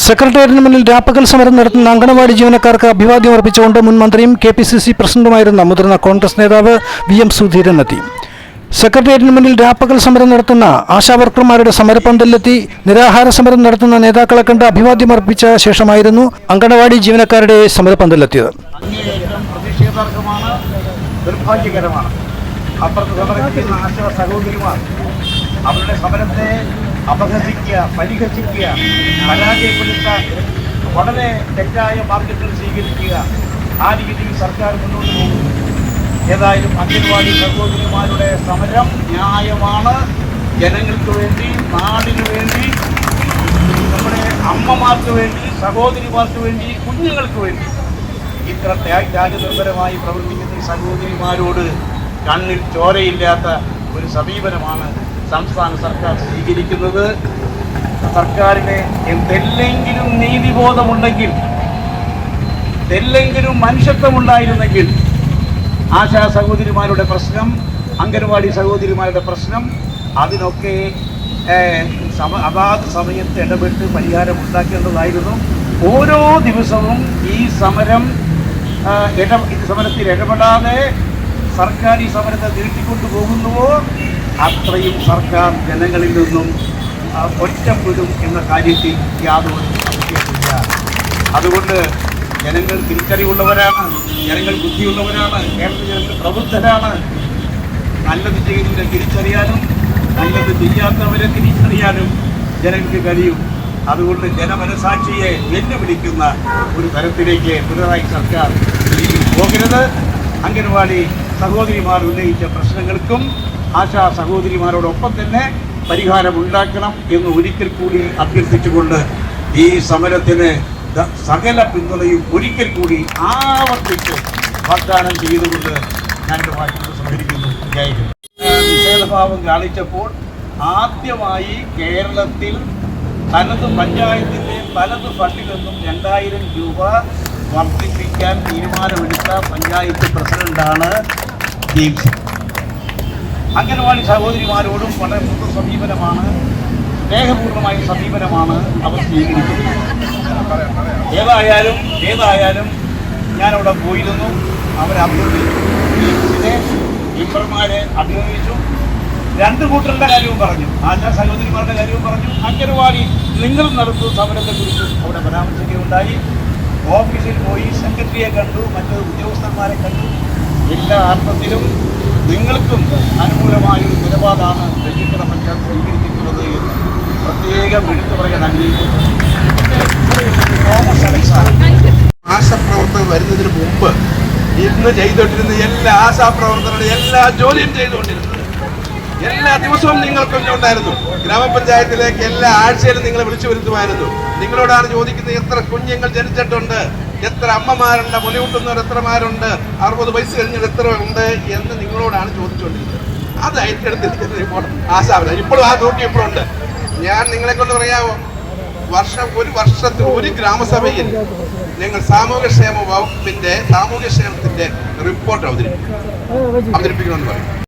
സെക്രട്ടേറിയറ്റിന് മുന്നിൽ രാപ്പകൽ സമരം നടത്തുന്ന അങ്കണവാടി ജീവനക്കാർക്ക് അഭിവാദ്യം അർപ്പിച്ചുകൊണ്ട് മുൻ മന്ത്രിയും കെ പി സി സി പ്രസിഡന്റുമായിരുന്ന മുതിർന്ന കോൺഗ്രസ് നേതാവ് വി എം സുധീരൻ എത്തി. സെക്രട്ടേറിയറ്റിന് മുന്നിൽ രാപ്പകൽ സമരം നടത്തുന്ന ആശാവർക്കർമാരുടെ സമരപ്പന്തലിലെത്തി നിരാഹാര സമരം നടത്തുന്ന നേതാക്കളെ കണ്ട് അഭിവാദ്യം അർപ്പിച്ച ശേഷമായിരുന്നു അങ്കണവാടി ജീവനക്കാരുടെ സമരപ്പന്തലിലെത്തിയത് ആശാ സഹോദരിമാർ അവരുടെ സമരത്തെ അപഹസിക്കുക പരിഹസിക്കുക പരാജയപ്പെടുത്താൻ വളരെ തെറ്റായ മാർഗങ്ങൾ സ്വീകരിക്കുക. ആ രീതിയിൽ സർക്കാർ മുന്നോട്ട് പോകുന്നു. ഏതായാലും അംഗൻവാടി സഹോദരിമാരുടെ സമരം ന്യായമാണ്. ജനങ്ങൾക്ക് വേണ്ടി നാടിനു വേണ്ടി നമ്മുടെ അമ്മമാർക്ക് വേണ്ടി സഹോദരിമാർക്ക് വേണ്ടി കുഞ്ഞുങ്ങൾക്ക് വേണ്ടി. ഇത്ര ത്യാ- ത്യാഗനിർഭരമായി പ്രവർത്തിക്കുന്ന സഹോദരിമാരോട് കണ്ണിൽ ചോരയില്ലാത്ത ഒരു സമീപനമാണ് സംസ്ഥാന സർക്കാർ സ്വീകരിക്കുന്നത് സർക്കാരിന് എന്തെല്ലെങ്കിലും നീതിബോധമുണ്ടെങ്കിൽ എന്തെല്ലെങ്കിലും മനുഷ്യത്വമുണ്ടായിരുന്നെങ്കിൽ ആശാ സഹോദരിമാരുടെ പ്രശ്നം അംഗൻവാടി സഹോദരിമാരുടെ പ്രശ്നം അതിനൊക്കെ സമ അതാത് സമയത്ത് ഇടപെട്ട് പരിഹാരം ഉണ്ടാക്കേണ്ടതായിരുന്നു ഓരോ ദിവസവും ഈ സമരം ഇട സമരത്തിൽ ഇടപെടാതെ സർക്കാർ ഈ സമരത്തെ നീട്ടിക്കൊണ്ടു പോകുന്നുവോ അത്രയും സർക്കാർ ജനങ്ങളിൽ നിന്നും ഒറ്റപ്പെടും എന്ന കാര്യത്തിൽ യാതൊരു സംശയമില്ല അതുകൊണ്ട് ജനങ്ങൾ തിരിച്ചറിവുള്ളവരാണ് ജനങ്ങൾ ബുദ്ധിയുള്ളവരാണ് കേരള ജനങ്ങൾ പ്രബുദ്ധരാണ്. നല്ലത് ചെയ്യുന്നവരെ തിരിച്ചറിയാനും നല്ലത് ചെയ്യാത്തവരെ തിരിച്ചറിയാനും ജനങ്ങൾക്ക് കഴിയും. അതുകൊണ്ട് ജനമനസാക്ഷിയെ വെല്ലുവിളിക്കുന്ന ഒരു തരത്തിലേക്ക് പിണറായി സർക്കാർ പോകരുത്. അംഗൻവാടി സഹോദരിമാർ ഉന്നയിച്ച പ്രശ്നങ്ങൾക്കും ആശാ സഹോദരിമാരോടൊപ്പം തന്നെ പരിഹാരം ഉണ്ടാക്കണം എന്ന് ഒരിക്കൽ കൂടി അഭ്യർത്ഥിച്ചുകൊണ്ട് ഈ സമരത്തിന് സകല പിന്തുണയും ഒരിക്കൽ കൂടി ആവർത്തിച്ച് വാഗ്ദാനം ചെയ്തുകൊണ്ട് ഞാൻ സമ്മതിക്കുന്നു ജയ് നിഷേധഭാവം കാണിച്ചപ്പോൾ ആദ്യമായി കേരളത്തിൽ തനത് പഞ്ചായത്തിന്റെ തനത് ഫണ്ടിൽ നിന്നും രണ്ടായിരം രൂപ വർദ്ധിപ്പിക്കാൻ തീരുമാനമെടുത്ത പഞ്ചായത്ത് പ്രസിഡന്റാണ് ജെയിംസ് അംഗനവാടി സഹോദരിമാരോടും വളരെ മൃദു സമീപനമാണ്. സ്നേഹപൂർണമായ സമീപനമാണ് അവർ സ്വീകരിക്കുന്നത്. ഏതായാലും ഏതായാലും ഞാനവിടെ പോയിരുന്നു. അവരെ അഭിനന്ദിച്ചു. ടീച്ചർമാരെ അഭിനന്ദിച്ചു. രണ്ട് കൂട്ടരുടെ കാര്യവും പറഞ്ഞു. ആശാ സഹോദരിമാരുടെ കാര്യവും പറഞ്ഞു. അംഗൻവാടി നിങ്ങൾ നടത്തുന്ന സമരത്തെക്കുറിച്ച് അവിടെ പരാമർശിക്കുകയുണ്ടായി. ഓഫീസിൽ പോയി സെക്രട്ടറിയെ കണ്ടു. മറ്റ് ഉദ്യോഗസ്ഥന്മാരെ കണ്ടു. എല്ലാ അർത്ഥത്തിലും നിങ്ങൾക്കും അനുകൂലമായൊരു നിലപാടാണ് ഡൽഹിക്കട പഞ്ചായത്ത് സ്വീകരിച്ചിട്ടുള്ളത് എന്ന് പ്രത്യേകം എടുത്തു പറയാൻ ആഗ്രഹിക്കുന്നു. ആശാപ്രവർത്തകർ വരുന്നതിന് മുമ്പ് ഇന്ന് ചെയ്തോണ്ടിരുന്ന എല്ലാ ആശാപ്രവർത്തകരുടെ എല്ലാ ജോലിയും ചെയ്തുകൊണ്ടിരുന്നത് എല്ലാ ദിവസവും നിങ്ങൾക്കൊക്കെ ഉണ്ടായിരുന്നു. ഗ്രാമപഞ്ചായത്തിലേക്ക് എല്ലാ ആഴ്ചയിലും നിങ്ങളെ വിളിച്ചു വരുത്തുമായിരുന്നു. നിങ്ങളോടാണ് ചോദിക്കുന്നത് എത്ര കുഞ്ഞുങ്ങൾ ജനിച്ചിട്ടുണ്ട് എത്ര അമ്മമാരുണ്ട് മുലയൂട്ടുന്നവർ എത്രമാരുണ്ട് അറുപത് വയസ്സ് കഴിഞ്ഞാൽ എത്ര ഉണ്ട് എന്ന് നിങ്ങളോടാണ് ചോദിച്ചുകൊണ്ടിരുന്നത്. അത് ഏറ്റെടുത്തിരിക്കുന്ന ഇപ്പോൾ ആശാവില്ല ഇപ്പോഴും ആ ഡ്യൂട്ടി ഇപ്പോഴും ഉണ്ട്. ഞാൻ നിങ്ങളെ കൊണ്ട് പറയാമോ? വർഷം ഒരു വർഷത്തിൽ ഒരു ഗ്രാമസഭയിൽ ഞങ്ങൾ സാമൂഹ്യക്ഷേമ വകുപ്പിന്റെ സാമൂഹ്യക്ഷേമത്തിന്റെ റിപ്പോർട്ട് അവതരിപ്പിക്കും. അവതരിപ്പിക്കണമെന്ന് പറയും.